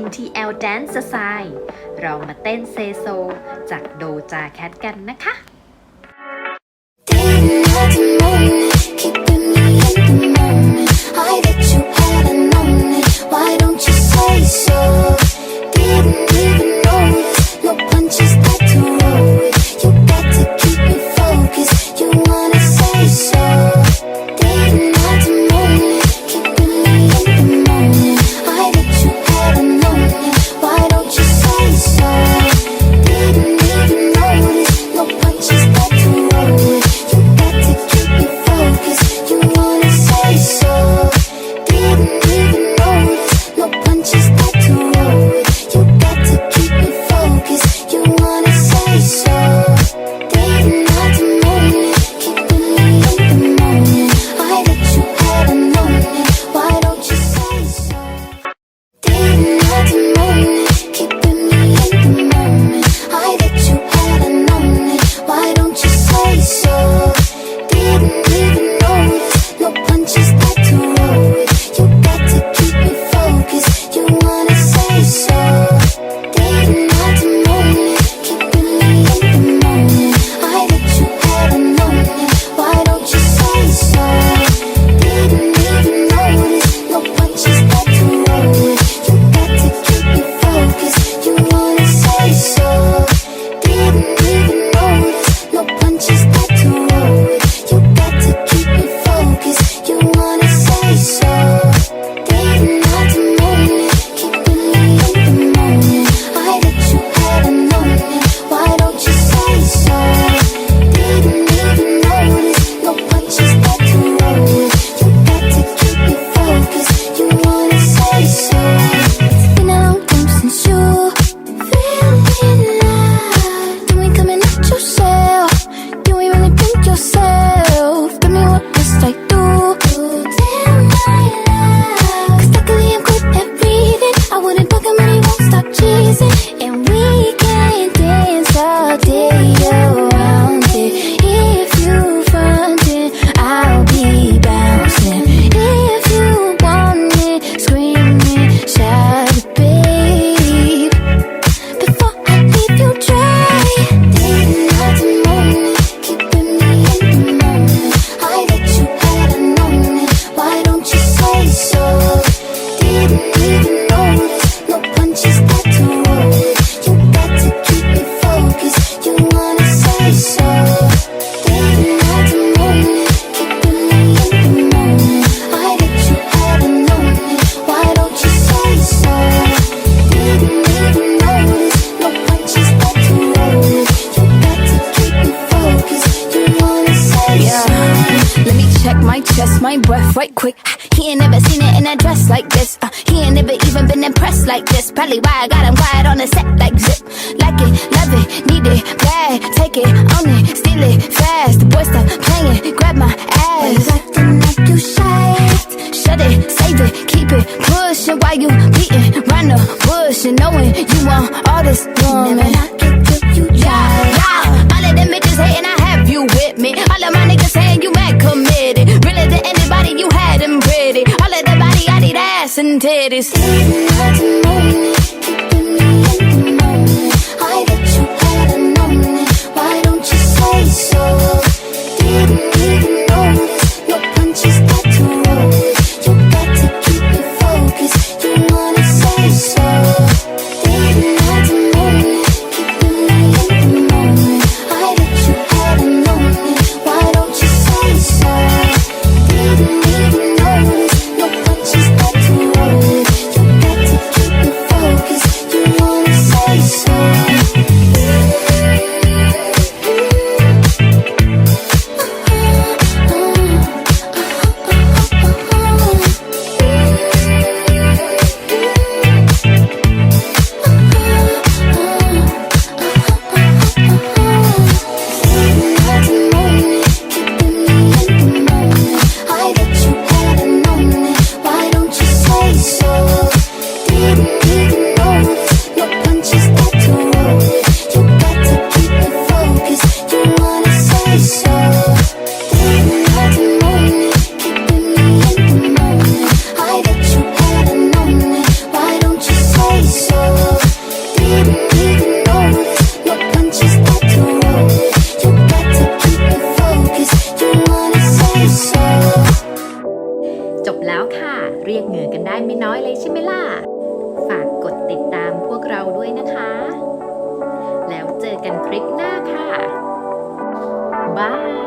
NTL Dance Style เรามาเต้นเซโซ จากโดจาแคทกันนะคะ dancing my breath right quick. He ain't never seen it in a dress like this. Uh, he ain't never even been impressed like this. Probably why I got him quiet on the set like zip. Like it, love it, need it, bad. Take it, own it, steal it, fast. The boy stop playing, grab my ass. acting like you shy. Shut it, save it, keep it, pushing while you beating round the bush and knowing you want all this woman. this. ได้ไม่น้อยเลยใช่ไหมล่ะ ฝากกดติดตามพวกเราด้วยนะคะ แล้วเจอกันคลิปหน้าค่ะ บาย